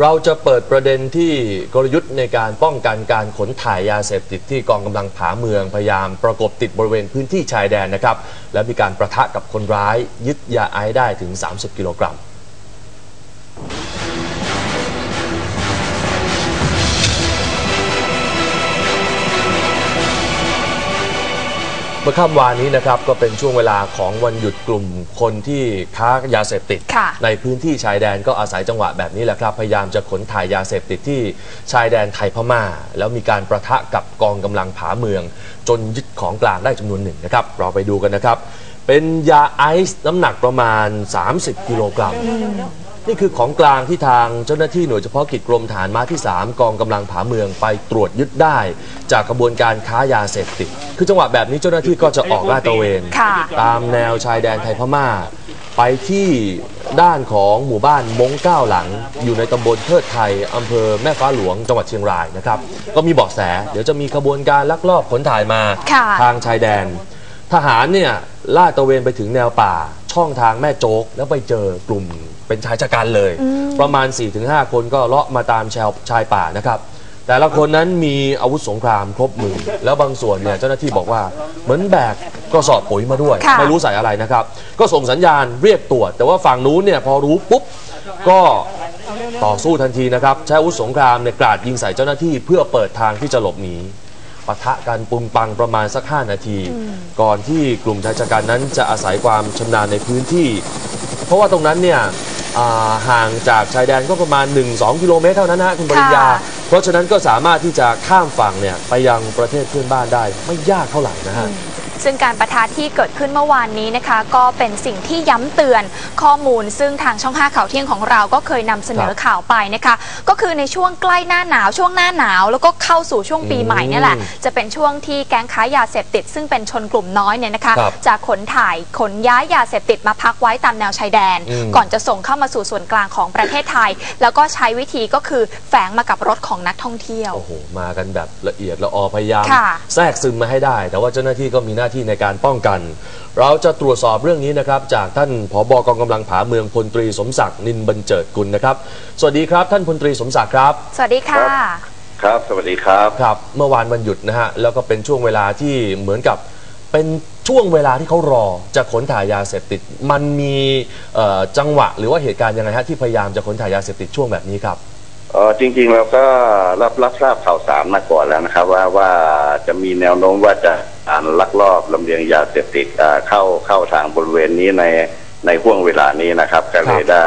เราจะเปิดประเด็นที่กลยุทธ์ในการป้องกันการขนถ่ายยาเสพติดที่กองกำลังผาเมืองพยายามประกบติดบริเวณพื้นที่ชายแดนนะครับ และมีการประทะกับคนร้ายยึดยาไอซ์ได้ถึง 30 กิโลกรัม เมื่อค่ำวานนี้นะครับก็เป็นช่วงเวลาของวันหยุดกลุ่มคนที่ค้ายาเสพติด ค่ะในพื้นที่ชายแดนก็อาศัยจังหวะแบบนี้แหละครับ พยายามจะขนถ่ายยาเสพติดที่ชายแดนไทยพม่า แล้วมีการประทะกับกองกำลังผาเมือง จนยึดของกลางได้จำนวนหนึ่งนะครับเราไปดูกันนะครับ เป็นยาไอซ์น้ำหนักประมาณ 30 กิโลกรัม นี่คือของกลางที่ทางเจ้าหน้าที่หน่วยเฉพาะกิจกรมฐานม้าที่ 3 กองกำลังผาเมืองไปตรวจยึดได้ จากกระบวนการค้ายาเสพติด คือจังหวะแบบนี้เจ้าหน้าที่ก็จะออกลาดตระเวน ค่ะ ตามแนวชายแดนไทยพม่า ไปที่ด้านของหมู่บ้านมงเก้าหลัง อยู่ในตำบลเทิดไทยอำเภอแม่ฟ้าหลวงจังหวัดเชียงรายนะครับ ก็มีเบาะแส เดี๋ยวจะมีขบวนการลักลอบขนถ่ายมาค่ะ ทางชายแดน ทหารเนี่ยลาดตระเวนไปถึงแนวป่า ช่องทางแม่โจ๊กแล้วไปเจอกลุ่ม เป็นชายชะกันเลย ประมาณ 4-5 คนก็เลาะมาตามชาวชายป่านะครับ แต่ละคนนั้นมีอาวุธสงครามครบมือ แล้วบางส่วนเนี่ยเจ้าหน้าที่บอกว่าเหมือนแบกกระสอบปุ๋ยมาด้วย ค่ะ ไม่รู้ใส่อะไรนะครับ ก็ส่งสัญญาณเรียกตรวจ แต่ว่าฝั่งนู้นเนี่ยพอรู้ปุ๊บก็ต่อสู้ทันทีนะครับใช้อาวุธสงครามเนี่ยกราดยิงใส่เจ้าหน้าที่เพื่อเปิดทางที่จะหลบหนี ปะทะกันปุงปังประมาณสัก 5 นาที ก่อนที่กลุ่มชายชะกันนั้นจะอาศัยความชำนาญในพื้นที่ เพราะว่าตรงนั้นเนี่ย อ่าห่างจากชายแดนก็ประมาณ 1-2 กิโลเมตรเท่านั้นนะคุณปริญญา ค่ะ เพราะฉะนั้นก็สามารถที่จะข้ามฝั่งเนี่ยไปยังประเทศเพื่อนบ้านได้ไม่ยากเท่าไหร่นะฮะ ซึ่งการประทะที่เกิดขึ้นเมื่อวานนี้นะคะ ก็เป็นสิ่งที่ย้ำเตือนข้อมูล ซึ่งทางช่อง 5 ข่าวเที่ยงของเราก็เคยนำเสนอครับข่าวไปนะคะ ก็คือในช่วงใกล้หน้าหนาวช่วงหน้าหนาว แล้วก็เข้าสู่ช่วงปีใหม่เนี่ยแหละอืมจะเป็นช่วงที่แก๊งค้ายาเสพติด ซึ่งเป็นชนกลุ่มน้อยเนี่ยนะคะครับจะขนถ่ายขนย้ายยาเสพติดมาพักไว้ตามแนวชายแดนอืมก่อนจะส่งเข้ามาสู่ส่วนกลางของประเทศไทย แล้วก็ใช้วิธีก็คือแฝงมากับรถของนักท่องเที่ยวโอ้โหมากันแบบละเอียดละออพยายามค่ะแทรกซึมมาให้ได้ แต่ว่าเจ้าหน้าที่ก็มีหน้าที่ในการป้องกัน เราจะตรวจสอบเรื่องนี้นะครับ จากท่านผบกองกำลังผาเมืองพลตรีสมศักดิ์นินบันเจิดกุลนะครับ สวัสดีครับท่านพลตรีสมศักดิ์ครับ สวัสดีค่ะ ครับ สวัสดีครับครับเมื่อวานวันหยุดนะฮะแล้วก็เป็นช่วงเวลาที่เหมือนกับเป็นช่วงเวลาที่เขารอจะขนถ่ายยาเสพติด มันมีเอ่อจังหวะหรือว่าเหตุการณ์ยังไงฮะที่พยายามจะขนถ่ายยาเสพติดช่วงแบบนี้ครับเออจริงๆเราก็รับรับทราบข่าวสารมาก่อนแล้วนะครับ ว่าว่าจะมีแนวโน้มว่าจะ การลักลอบลำเลียงยาเสพติดอ่าเข้าเข้าทางบริเวณนี้ในในห่วงเวลานี้นะครับก็เลยได้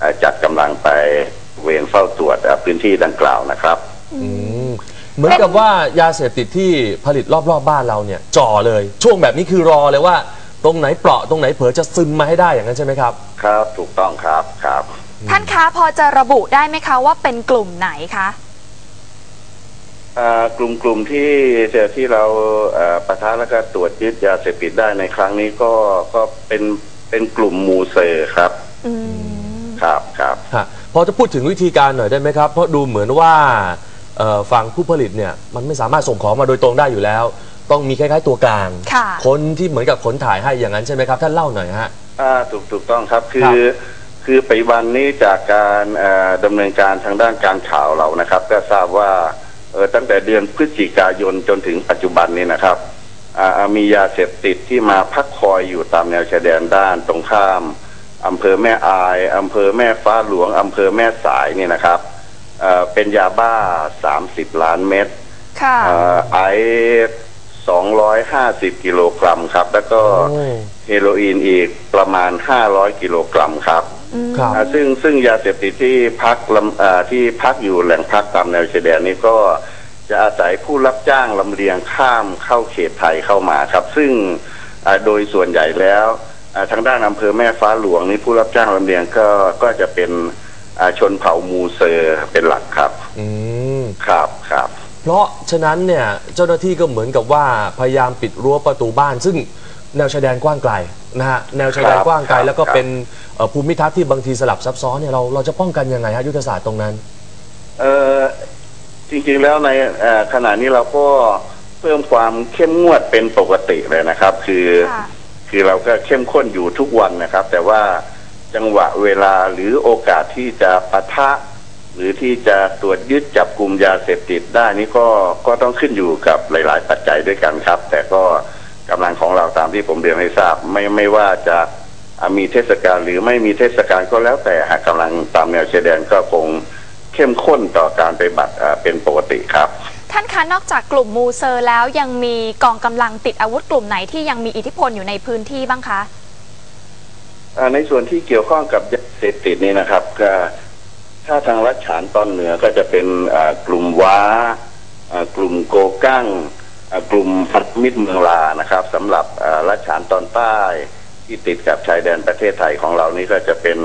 อ่าจัดกำลังไปเวรเฝ้าตรวจอ่าพื้นที่ดังกล่าวนะครับอืมเหมือนกับว่ายาเสพติดที่ผลิตรอบๆบบ้านเราเนี่ยจ่อเลย ช่วงแบบนี้คือรอเลยว่า ตรงไหนเปราะตรงไหนเผลอจะซึมมาให้ได้อย่างนั้นใช่ไหมครับ ครับถูกต้องครับครับ ท่านคะพอจะระบุได้ไหมคะว่าเป็นกลุ่มไหนคะอ่า กลุ่มกลุ่มที่เจอที่เราเอ่อปะทะแล้วก็ตรวจยึดยาเสพติดได้ในครั้งนี้ก็ก็เป็นเป็นกลุ่มมูเซอร์ครับอืมครับครับฮะพอจะพูดถึงวิธีการหน่อยได้ไหมครับ เพราะดูเหมือนว่าเอ่อฝั่งผู้ผลิตเนี่ยมันไม่สามารถส่งของมาโดยตรงได้อยู่แล้ว ต้องมีคล้ายๆตัวกลางค่ะคนที่เหมือนกับขนถ่ายให้อย่างนั้นใช่ไหมครับท่านเล่าหน่อยฮะอ่าถูกถูกต้องครับคืครัอบคือปัจจุบันนี้จากการเอ่อดำเนินการทางด้านการข่าวเรานะครับ ก็ทราบว่า เออตั้งแต่เดือนพฤศจิกายนจนถึงปัจจุบันนี้นะครับอ่ามียาเสพติดที่มาพักคอยอยู่ตามแนวชายแดนด้านตรงข้ามอำเภอแม่อายอำเภอแม่ฟ้าหลวงอำเภอแม่สายนี่นะครับเอ่อเป็นยาบ้า30ล้านเม็ดค่ะเอ่อไอ250กิโลกรัมครับ แล้วก็โอ้เฮโรอีนอีกประมาณ500กิโลกรัมครับ ครับอ่าซึ่งซึ่งยาเสพติดที่พักลำอ่าที่พักอยู่แหล่งพักตามแนวชายแดนนี้ก็จะอาศัยผู้รับจ้างลำเลียงข้ามเข้าเขตไทยเข้ามาครับ ซึ่งอ่าโดยส่วนใหญ่แล้วอ่าทางด้านอำเภอแม่ฟ้าหลวงนี่ผู้รับจ้างลำเลียงก็ก็จะเป็นอ่าชนเผ่ามูเซอร์เป็นหลักครับ อืมครับครับ เพราะฉะนั้นเนี่ยเจ้าหน้าที่ก็เหมือนกับว่าพยายามปิดรั้วประตูบ้าน ซึ่ง แนวชายแดนกว้างไกลนะฮะแนวชายแดนครับกว้างไกลครับแล้วก็ครับเป็นเอ่อภูมิทัศน์ที่บางทีสลับซับซ้อนเนี่ยเราเราจะป้องกันยังไงฮะยุทธศาสตร์ตรงนั้นเออจริงๆแล้วในเอ่อขณะนี้เราก็เพิ่มความเข้มงวดเป็นปกติเลยนะครับ คือค่ะคือเราก็เข้มข้นอยู่ทุกวันนะครับ แต่ว่าจังหวะเวลาหรือโอกาสที่จะปะทะ หรือที่จะตรวจยึดจับกลุ่มยาเสพติดได้นี่ก็ก็ต้องขึ้นอยู่กับหลาย ๆ ปัจจัยด้วยกันครับ แต่ก็ กำลังของเราตามที่ผมเรียนให้ทราบ ไม่ไม่ว่าจะอ่ามีเทศกาลหรือไม่มีเทศกาลก็แล้วแต่หากกำลังตามแนวชายแดนก็คงเข้มข้นต่อการไปฏิบัติอ่าเป็นปกติครับ ท่านคะนอกจากกลุ่มมูเซอร์แล้วยังมีกองกำลังติดอาวุธกลุ่มไหนที่ยังมีอิทธิพลอยู่ในพื้นที่บ้างคะอ่าในส่วนที่เกี่ยวข้องกับยาเสพติดนี่นะครับก็ถ้าทางรัชฉานตอนเหนือก็จะเป็นอ่ากลุ่มว้าอ่ากลุ่มโกกั้งอ่า กลุ่มพัดมิตรเมืองลานะครับสำหรับอ่ารัชฉานตอนใต้ที่ติดกับชายแดนประเทศไทยของเรานี่ก็จะเป็น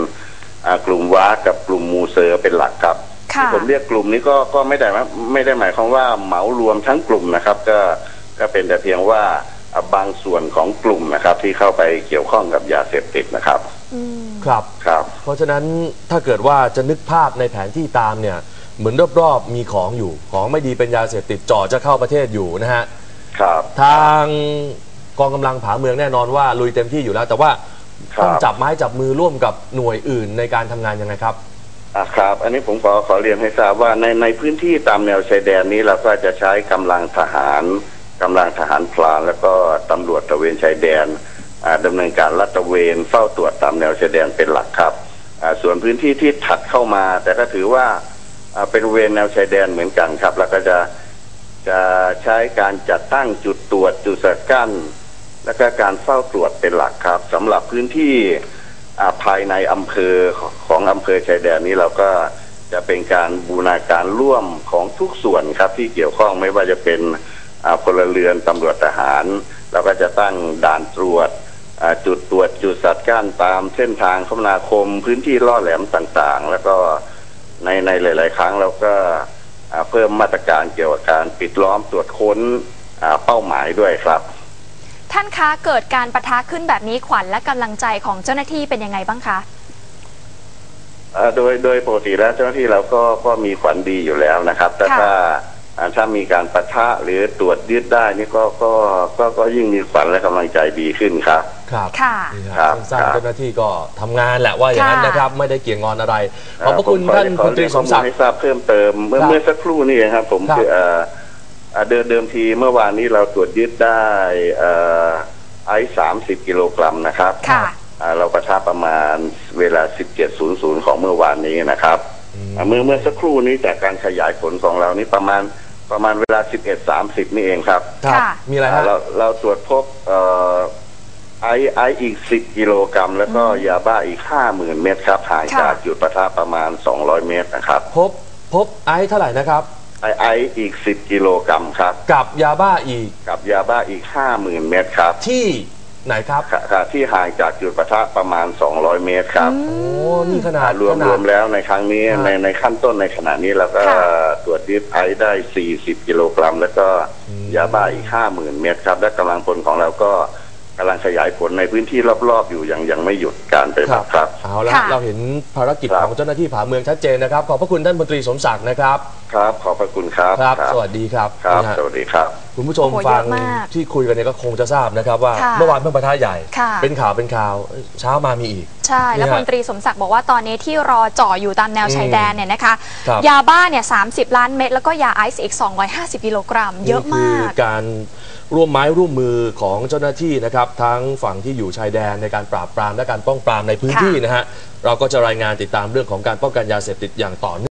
อ่ากลุ่มว้ากับกลุ่มมูเซอร์เป็นหลักครับค่ะที่ผมเรียกกลุ่มนี้ก็ก็ไม่ได้ว่าไม่ได้หมายความว่าเหมารวมทั้งกลุ่มนะครับ ก็ก็เป็นแต่เพียงว่าอ่าบางส่วนของกลุ่มนะครับ ที่เข้าไปเกี่ยวข้องกับยาเสพติดนะครับอืมครับครับ เพราะฉะนั้นถ้าเกิดว่าจะนึกภาพในแผนที่ตามเนี่ยเหมือนรอบๆมีของอยู่ของไม่ดีเป็นยาเสพติดจ่อจะเข้าประเทศอยู่นะฮะ ครับทางกองกำลังผาเมืองแน่นอนว่าลุยเต็มที่อยู่แล้ว แต่ว่าครับ ต้องจับไม้จับมือร่วมกับหน่วยอื่นในการทำงานยังไงครับ อะครับ อันนี้ผมขอขอเรียนให้ทราบว่าในในพื้นที่ตามแนวชายแดนนี้เราก็จะใช้กำลังทหารกำลังทหารพลานแล้วก็ตำรวจตระเวนชายแดนอ่าดำเนินการลาดตระเวนเฝ้าตรวจตามแนวชายแดนเป็นหลักครับอ่าส่วนพื้นที่ที่ถัดเข้ามา แต่ก็ถือว่าอ่าเป็นเวรแนวชายแดนเหมือนกันครับ แล้วก็จะ จะใช้การจัดตั้งจุดตรวจจุดสกัดแล้วก็การเฝ้าตรวจเป็นหลักครับสำหรับพื้นที่ภายในอำเภอของของอำเภอชายแดนนี้เราก็จะเป็นการบูรณาการร่วมของทุกส่วนครับ ที่เกี่ยวข้องไม่ว่าจะเป็นพลเรือนตำรวจทหาร เราก็จะตั้งด่านตรวจจุดตรวจจุดสัตว์ก้านตามเส้นทางคมนาคมพื้นที่ล่อแหลมต่างๆ แล้วก็ในในหลาย ๆ ครั้งเราก็ เพิ่มมาตรการเกี่ยวกับการปิดล้อมตรวจค้นอ่าเป้าหมายด้วยครับ ท่านคะเกิดการประทะขึ้นแบบนี้ขวัญและกำลังใจของเจ้าหน้าที่เป็นยังไงบ้างคะเอ่อโดยโดยปกติแล้วเจ้าหน้าที่เราก็ก็มีขวัญดีอยู่แล้วนะครับ แต่ค่ะถ้าอ่าถ้ามีการปะทะหรือตรวจยึดได้นี่ก็ก็ก็ก็ยิ่งมีขวัญและกำลังใจดีขึ้นครับ ครับค่ะ นี่ครัฮะบสร้างครับ เจ้าหน้าที่ก็ทำงานแหละว่าอย่างนั้นค่ะนะครับ ไม่ได้เกี่ยงงอนอะไร ขอบพระเผมคุณขอท่านขพอลตรีเยนสข้อมมูศัลกดิ์ ให้ทราบเพิ่มเติม เมื่อครับเมื่อสักครู่นี่เองครับ ผมครับ คือเอ่ออ่าเดิมเดิมทีเมื่อวานนี้เราตรวจยึดได้เอ่อไอซ์สามสิบกิโลกรัมนะครับค่ะ อ่าเราประทาประมาณเวลา 17.00 ของเมื่อวานนี้นะครับอืมอ่าเมื่อเมื่อสักครู่นี้จากการขยายผลของเรานี่ประมาณประมาณเวลา 11.30 นี่เองครับ ครับ ค่ะ มีอะไรอ่าฮะ เราเราตรวจพบเอ่อ ไอซ์ไอซ์อีก10กิโลกรัม แล้วก็ยาบ้าอีก50,000เม็ดครับห่างค่ะจากจุดประทะประมาณ200เมตรนะครับ พบพบไอซ์เท่าไหร่นะครับ ไอซ์ไอซ์อีก10กิโลกรัมครับ กับยาบ้าอีก กับยาบ้าอีก50,000เม็ดครับ ที่ไหนครับค่ะค่ะที่ห่างจากจุดประทะประมาณ 200 เมตรครับอืโอ้มนี่ขนาดรวมขนารวมแล้วในครั้งนี้ครับในในขั้นต้นในขณะนี้เราก็ค่ะตรวจยึดไอซ์ได้ 40 กิโลกรัม แล้วก็ยาบ้าอีก 50,000 เม็ดครับ และกำลังพลของเราก็ กำลังขยายผลในพื้นที่รอบๆ อยู่ยังยังไม่หยุดการไปฏิบัติครับ เอาละค่ะ เราเห็นภารกิจครับ ของเจ้าหน้าที่ผาเมืองชัดเจนนะครับ ขอบพระคุณท่านพลตรีสมศักดิ์นะครับครับ ขอบพระคุณครับครับ สวัสดีครับครับนี่ฮะสวัสดีครับ คุณผู้ชมโอ้โหฟังเยอะมากที่คุยกันเนี่ยก็คงจะทราบนะครับว่าค่ะเมื่อวานเพิ่งประทะใหญ่ ค่ะ เป็นข่าวเป็นข่าวเช้ามามีอีก ใช่ แล้วนี่พฮะลตรีสมศักดิ์บอกว่าตอนนี้ที่รอจ่ออยู่ตามแนวชายแดนเนี่ยนะคะ ครับ ยาบ้าเนี่ย 30 ล้านเม็ดแล้วก็ยาไอซ์อีก 250 กิโลกรัม เยอะมานี่กคือการร่วมไม้ร่วมมือของเจ้าหน้าที่นะครับทั้งฝั่งที่อยู่ชายแดนในการปราบปรามและการป้องปรามในพื้นค่ะ ที่นะฮะเราก็จะรายงานติดตามเรื่องของการป้องกันยาเสพติดอย่างต่อเนื่อง